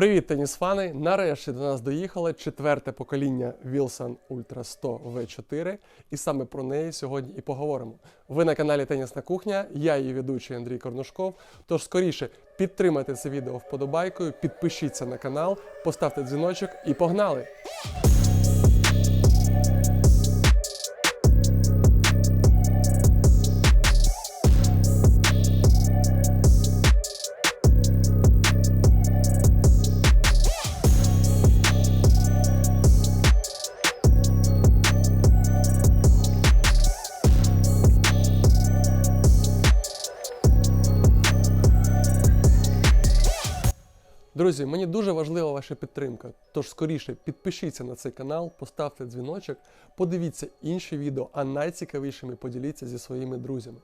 Привіт, тенісфани! Нарешті до нас доїхало четверте покоління Wilson Ultra 100 V4, і саме про неї сьогодні і поговоримо. Ви на каналі Тенісна Кухня, я її ведучий Андрій Корнушков. Тож скоріше підтримайте це відео вподобайкою, підпишіться на канал, поставте дзвіночок і погнали! Друзі, мені дуже важлива ваша підтримка. Тож скоріше підпишіться на цей канал, поставте дзвіночок, подивіться інші відео, а найцікавішими поділіться зі своїми друзями.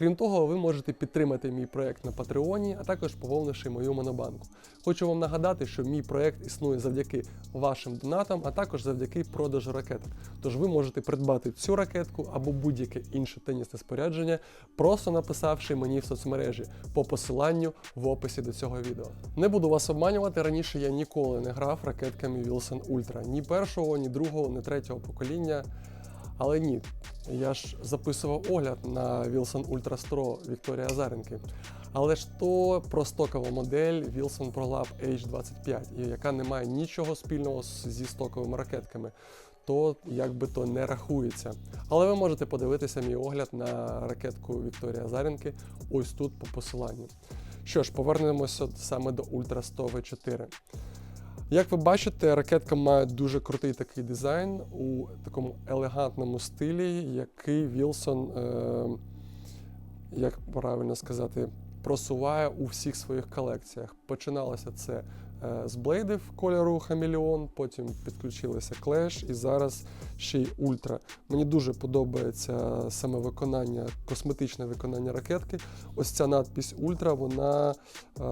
Крім того, ви можете підтримати мій проект на Патреоні, а також поповнивши мою монобанку. Хочу вам нагадати, що мій проект існує завдяки вашим донатам, а також завдяки продажу ракеток. Тож ви можете придбати цю ракетку або будь-яке інше тенісне спорядження, просто написавши мені в соцмережі по посиланню в описі до цього відео. Не буду вас обманювати, раніше я ніколи не грав ракетками Wilson Ultra. Ні першого, ні другого, ні третього покоління. Але ні, я ж записував огляд на Wilson Ultra 100 Вікторія Азаренки. Але ж то простокова модель Wilson ProLab H25, яка не має нічого спільного зі стоковими ракетками. То як би то не рахується. Але ви можете подивитися мій огляд на ракетку Вікторія Азаренки ось тут по посиланню. Що ж, повернемося саме до Ultra 100 V4. Як ви бачите, ракетка має дуже крутий такий дизайн у такому елегантному стилі, який Вілсон, е, як правильно сказати, просуває у всіх своїх колекціях. Починалося це з блейдів кольору Хамелеон, потім підключилися Clash і зараз ще й Ультра. Мені дуже подобається саме виконання, косметичне виконання ракетки. Ось ця надпись Ультра, вона е,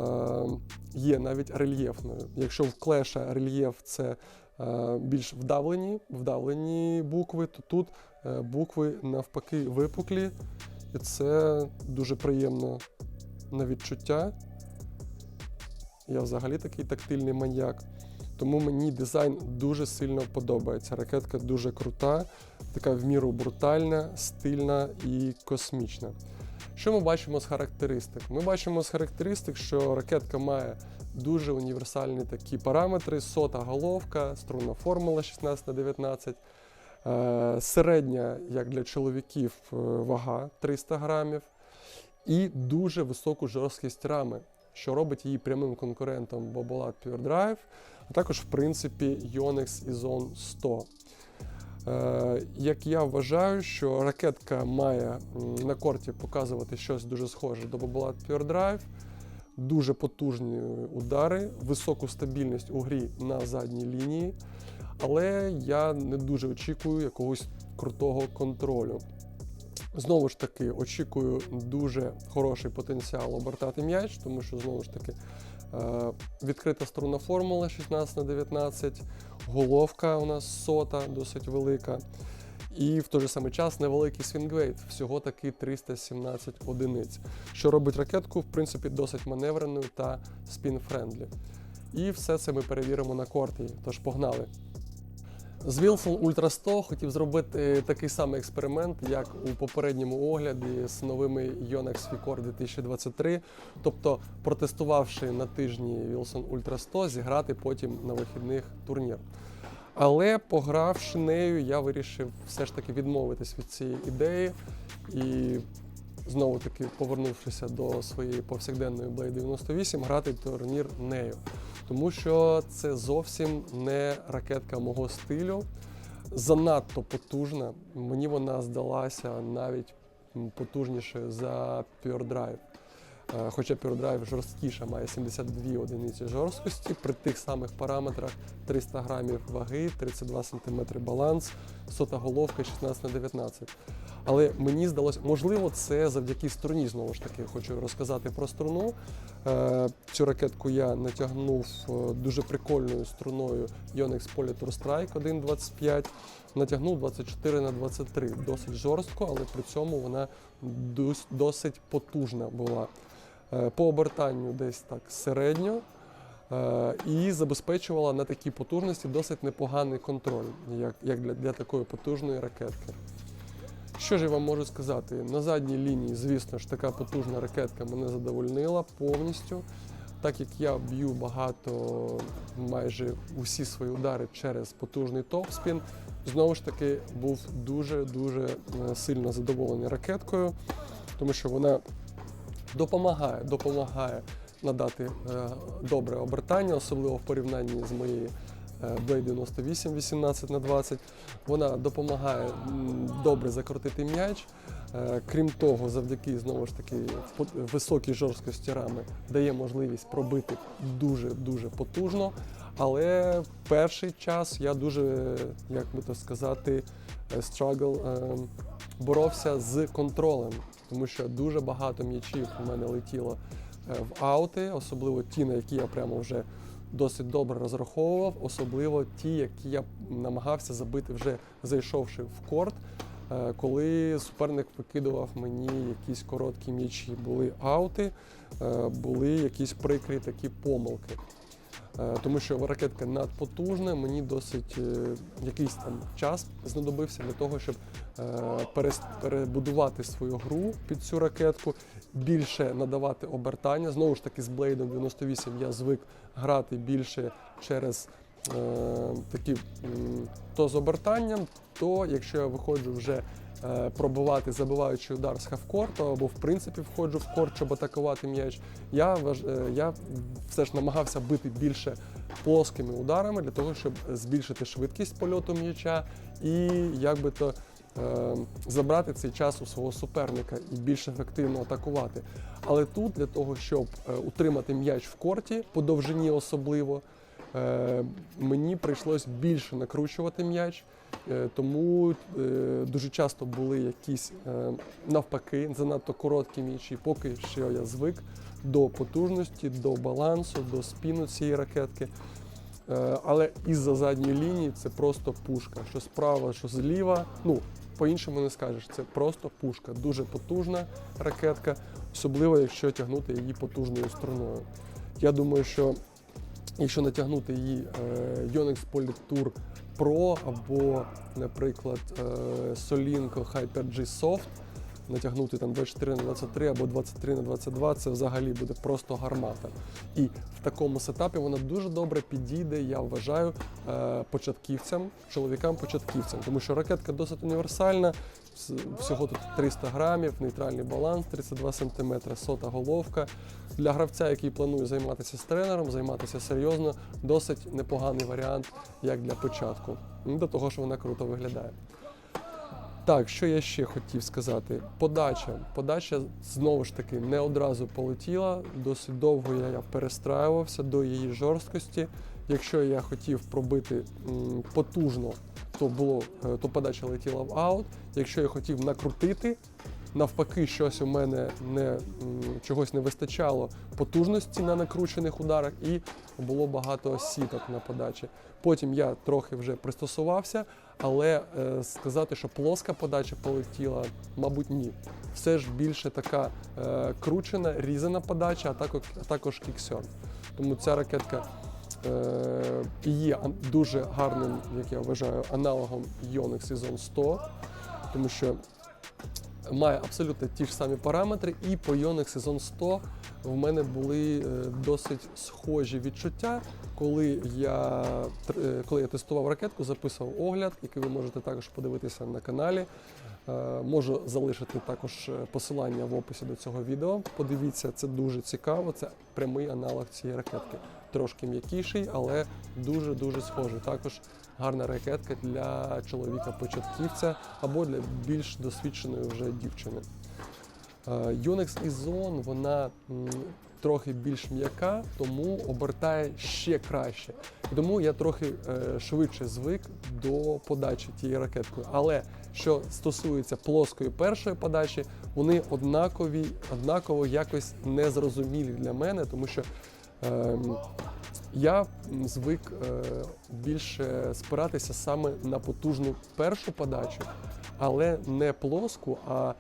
є навіть рельєфною. Якщо в клеша рельєф це е, більш вдавлені, вдавлені букви, то тут е, букви навпаки випуклі, і це дуже приємно на відчуття. Я взагалі такий тактильний маньяк. Тому мені дизайн дуже сильно подобається. Ракетка дуже крута, така в міру брутальна, стильна і космічна. Що ми бачимо з характеристик? Ми бачимо з характеристик, що ракетка має дуже універсальні такі параметри: сота головка, струнна формула 16 на 19 е, середня, як для чоловіків, е, вага 300 грамів, і дуже високу жорсткість рами, що робить її прямим конкурентом Bobolat Pure Drive, а також, в принципі, Yonex Izone 100. Е, Як я вважаю, що ракетка має на корті показувати щось дуже схоже до Bobolat Pure Drive, дуже потужні удари, високу стабільність у грі на задній лінії, але я не дуже очікую якогось крутого контролю. Знову ж таки, очікую дуже хороший потенціал обертати м'яч, тому що знову ж таки е, відкрита струнна формула 16 на 19, головка у нас сота, досить велика. І в той же самий час невеликий свінгвейт, всього таки 317 одиниць, що робить ракетку, в принципі, досить маневреною та спін-френдлі. І все це ми перевіримо на корті, тож погнали. З Wilson Ultra 100 хотів зробити такий самий експеримент, як у попередньому огляді з новими Yonex Vicor 2023. Тобто, протестувавши на тижні Wilson Ultra 100, зіграти потім на вихідних турнір. Але погравши нею, я вирішив все ж таки відмовитись від цієї ідеї і знову таки повернувшися до своєї повсякденної Blade 98, грати турнір нею. Тому що це зовсім не ракетка мого стилю, занадто потужна. Мені вона здалася навіть потужніше за Pure Drive. Е, Хоча Pure Drive жорсткіша, має 72 одиниці жорсткості при тих самих параметрах 300 грамів ваги, 32 см баланс, сота головка 16 на 19. Але мені здалося, можливо, це завдяки струні. Знову ж таки, хочу розказати про струну. Е, Цю ракетку я натягнув е, дуже прикольною струною Yonex Polytour Strike 1.25. Натягнув 24 на 23. Досить жорстко, але при цьому вона дос- досить потужна була. Е, По обертанню десь так середньо. е, і забезпечувала на такій потужності досить непоганий контроль, як, як для, для такої потужної ракетки. Що ж я вам можу сказати? На задній лінії, звісно ж, така потужна ракетка мене задовольнила повністю. Так як я б'ю багато, майже усі свої удари через потужний топспін, знову ж таки був дуже-дуже е, сильно задоволений ракеткою, тому що вона допомагає, допомагає надати е, добре обертання, особливо в порівнянні з моєю Blade 98 18 на 20 Вона допомагає добре закрутити м'яч. Е, Крім того, завдяки знову ж таки високій жорсткості рами дає можливість пробити дуже дуже потужно. Але перший час я дуже, як би то сказати, е, struggle, е, боровся з контролем, тому що дуже багато м'ячів у мене летіло е, в аути, особливо ті, на які я прямо вже досить добре розраховував, особливо ті, які я намагався забити вже зайшовши в корт. Е, Коли суперник викидував мені якісь короткі м'ячі, були аути, е, були якісь прикрі такі помилки. Е, Тому що ракетка надпотужна, мені досить е, якийсь там час знадобився для того, щоб е, перебудувати свою гру під цю ракетку, більше надавати обертання. Знову ж таки, з Блейдом 98 я звик грати більше через такі то з обертанням, то якщо я виходжу вже е, пробивати забиваючий удар з хавкорту або в принципі входжу в корт, щоб атакувати м'яч, я, е, я все ж намагався бити більше плоскими ударами для того, щоб збільшити швидкість польоту м'яча і як би то е, забрати цей час у свого суперника і більш ефективно атакувати. Але тут для того, щоб утримати м'яч в корті, по довжині особливо, мені прийшлось більше накручувати м'яч. Е, Тому е, дуже часто були якісь е, навпаки занадто короткі м'ячі, поки що я звик до потужності, до балансу, до спіну цієї ракетки. Е, Але із-за задньої лінії це просто пушка. Що справа, що зліва. Ну, по-іншому не скажеш. Це просто пушка. Дуже потужна ракетка, особливо якщо тягнути її потужною струною. Я думаю, що якщо натягнути її е, Yonex Polit Tour Pro або, наприклад, е, Solinco Hyper G Soft, натягнути там 24 на 23 або 23 на 22, це взагалі буде просто гармата. І в такому сетапі вона дуже добре підійде, я вважаю, е, початківцям, чоловікам-початківцям, тому що ракетка досить універсальна, всього тут 300 грамів, нейтральний баланс, 32 см, сота головка. Для гравця, який планує займатися з тренером, займатися серйозно, досить непоганий варіант, як для початку. Ну, До того ж, вона круто виглядає. Так, що я ще хотів сказати? Подача. Подача знову ж таки не одразу полетіла. Досить довго я, я перестраювався до її жорсткості. Якщо я хотів пробити потужно, то було е, то подача летіла в аут. Якщо я хотів накрутити, навпаки, щось у мене не чогось не вистачало потужності на накручених ударах, і було багато сіток на подачі. Потім я трохи вже пристосувався, але е, сказати, що плоска подача полетіла, мабуть, ні. Все ж більше така е, кручена, різана подача, а також, а також кіксьон. Тому ця ракетка і є дуже гарним, як я вважаю, аналогом Yonex Season 100, тому що має абсолютно ті ж самі параметри, і по Yonex Season 100 в мене були е, досить схожі відчуття, коли я, е, коли я тестував ракетку, записував огляд, який ви можете також подивитися на каналі. Е, Можу залишити також е, посилання в описі до цього відео. Подивіться, це дуже цікаво. Це прямий аналог цієї ракетки. Трошки м'якіший, але дуже-дуже схожий. Також гарна ракетка для чоловіка-початківця або для більш досвідченої вже дівчини. Е, Yonex Izone, вона трохи більш м'яка, тому обертає ще краще. Тому я трохи е, швидше звик до подачі тієї ракеткою. Але що стосується плоскої першої подачі, вони однакові, однаково якось незрозумілі для мене, тому що я звик е, більше спиратися саме на потужну першу подачу, але не плоску, а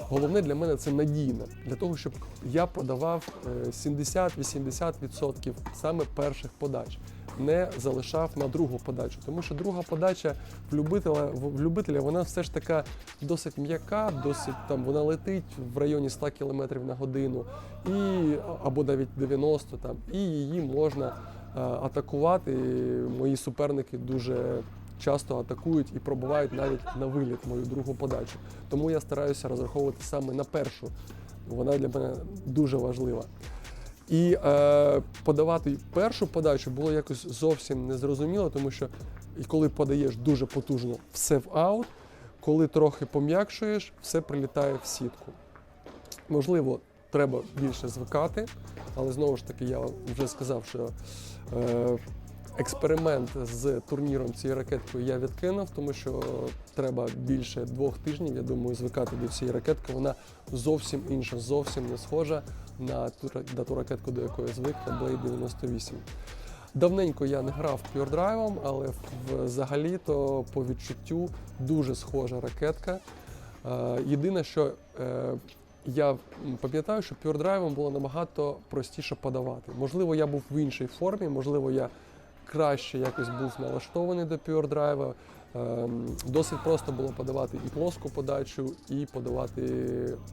Головне для мене це надійно, для того, щоб я подавав е, 70-80% саме перших подач, не залишав на другу подачу. Тому що друга подача в любителя, в любителя вона все ж така досить м'яка, досить там вона летить в районі 100 км на годину, і, або навіть 90 там, і її можна е, атакувати. Мої суперники дуже часто атакують і пробувають навіть на виліт мою другу подачу. Тому я стараюся розраховувати саме на першу. Вона для мене дуже важлива. І е, подавати першу подачу було якось зовсім незрозуміло, тому що і коли подаєш дуже потужно, все в аут, коли трохи пом'якшуєш, все прилітає в сітку. Можливо, треба більше звикати, але знову ж таки я вже сказав, що е, експеримент з турніром цією ракеткою я відкинув, тому що треба більше двох тижнів, я думаю, звикати до цієї ракетки. Вона зовсім інша, зовсім не схожа на ту, на ту ракетку, до якої звик, на Blade 98. Давненько я не грав Drive, але взагалі-то по відчуттю дуже схожа ракетка. Е, Єдине, що е, я пам'ятаю, що Drive було набагато простіше подавати. Можливо, я був в іншій формі, можливо, я краще якось був налаштований до Drive. Ем, Досить просто було подавати і плоску подачу, і подавати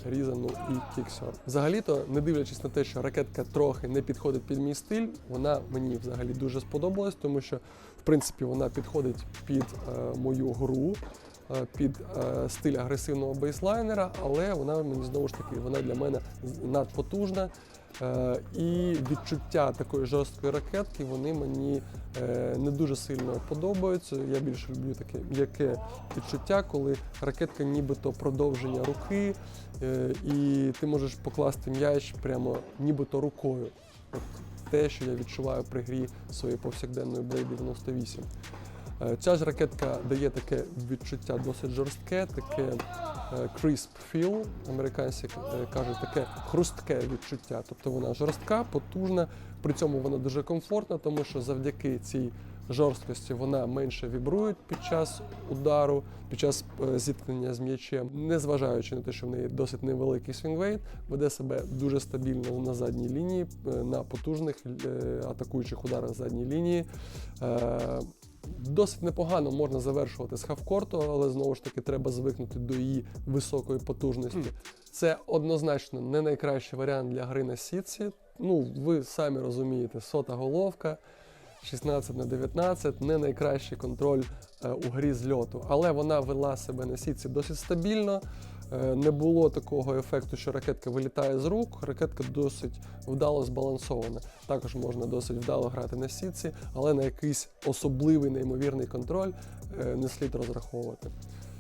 різану і кіксер. Взагалі-то, не дивлячись на те, що ракетка трохи не підходить під мій стиль, вона мені взагалі дуже сподобалась, тому що в принципі вона підходить під е, мою гру, е, під е, стиль агресивного бейслайнера, але вона мені знову ж таки вона для мене надпотужна. Е, І відчуття такої жорсткої ракетки вони мені е, не дуже сильно подобаються. Я більше люблю таке м'яке відчуття, коли ракетка нібито продовження руки, е, і ти можеш покласти м'яч прямо нібито рукою. От те, що я відчуваю при грі своєї повсякденної Blade 98. Е, Ця ж ракетка дає таке відчуття досить жорстке, таке е, crisp feel, американці е, кажуть, таке хрустке відчуття. Тобто вона жорстка, потужна, при цьому вона дуже комфортна, тому що завдяки цій жорсткості вона менше вібрує під час удару, під час зіткнення з м'ячем, незважаючи на те, що в неї досить невеликий свінгвейт, веде себе дуже стабільно на задній лінії, на потужних атакуючих ударах задньої лінії. Досить непогано можна завершувати з хавкорту, але знову ж таки треба звикнути до її високої потужності. Це однозначно не найкращий варіант для гри на сітці. Ну, ви самі розумієте, сота головка, 16 на 19 не найкращий контроль е, у грі з льоту. Але вона вела себе на сітці досить стабільно. Е, Не було такого ефекту, що ракетка вилітає з рук. Ракетка досить вдало збалансована. Також можна досить вдало грати на сітці, але на якийсь особливий неймовірний контроль е, не слід розраховувати.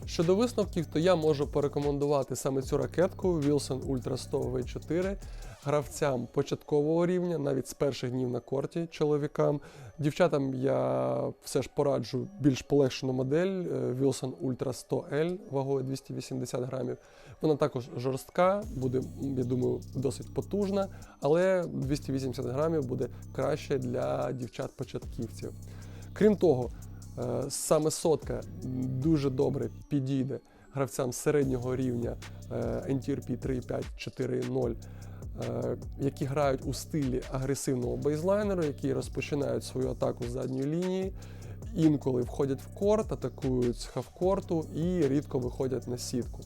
Щодо висновків, то я можу порекомендувати саме цю ракетку Wilson Ultra 100 V4 гравцям початкового рівня, навіть з перших днів на корті чоловікам. Дівчатам я все ж пораджу більш полегшену модель е, Wilson Ultra 100L вагою 280 грамів. Вона також жорстка, буде, я думаю, досить потужна, але 280 грамів буде краще для дівчат-початківців. Крім того, саме сотка дуже добре підійде гравцям середнього рівня е, NTRP 3.5 4.0, е, які грають у стилі агресивного бейзлайнеру, які розпочинають свою атаку з задньої лінії, інколи входять в корт, атакують з хавкорту і рідко виходять на сітку.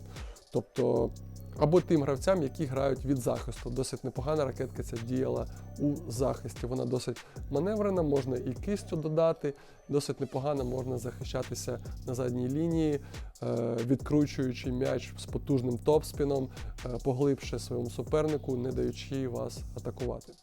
Тобто, або тим гравцям, які грають від захисту. Досить непогана ракетка ця діяла у захисті. Вона досить маневрена, можна і кистю додати, досить непогано можна захищатися на задній лінії, е, відкручуючи м'яч з потужним топспіном, е, поглибше своєму супернику, не даючи вас атакувати.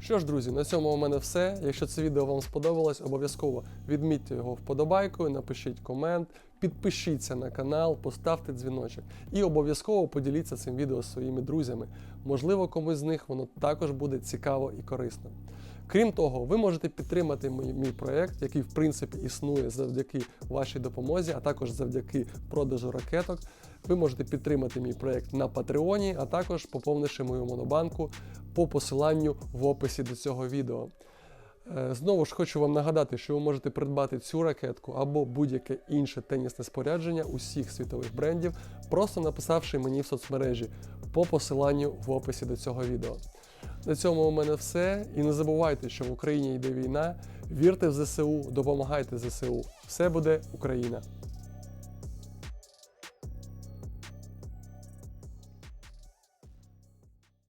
Що ж, друзі, на цьому у мене все. Якщо це відео вам сподобалось, обов'язково відмітьте його вподобайкою, напишіть комент, підпишіться на канал, поставте дзвіночок і обов'язково поділіться цим відео зі своїми друзями. Можливо, комусь з них воно також буде цікаво і корисно. Крім того, ви можете підтримати мій, мій проект, який в принципі існує завдяки вашій допомозі, а також завдяки продажу ракеток. Ви можете підтримати мій проект на Патреоні, а також поповнивши мою монобанку по посиланню в описі до цього відео. Е, Знову ж хочу вам нагадати, що ви можете придбати цю ракетку або будь-яке інше тенісне спорядження усіх світових брендів, просто написавши мені в соцмережі по посиланню в описі до цього відео. На цьому у мене все. І не забувайте, що в Україні йде війна. Вірте в ЗСУ, допомагайте ЗСУ. Все буде Україна!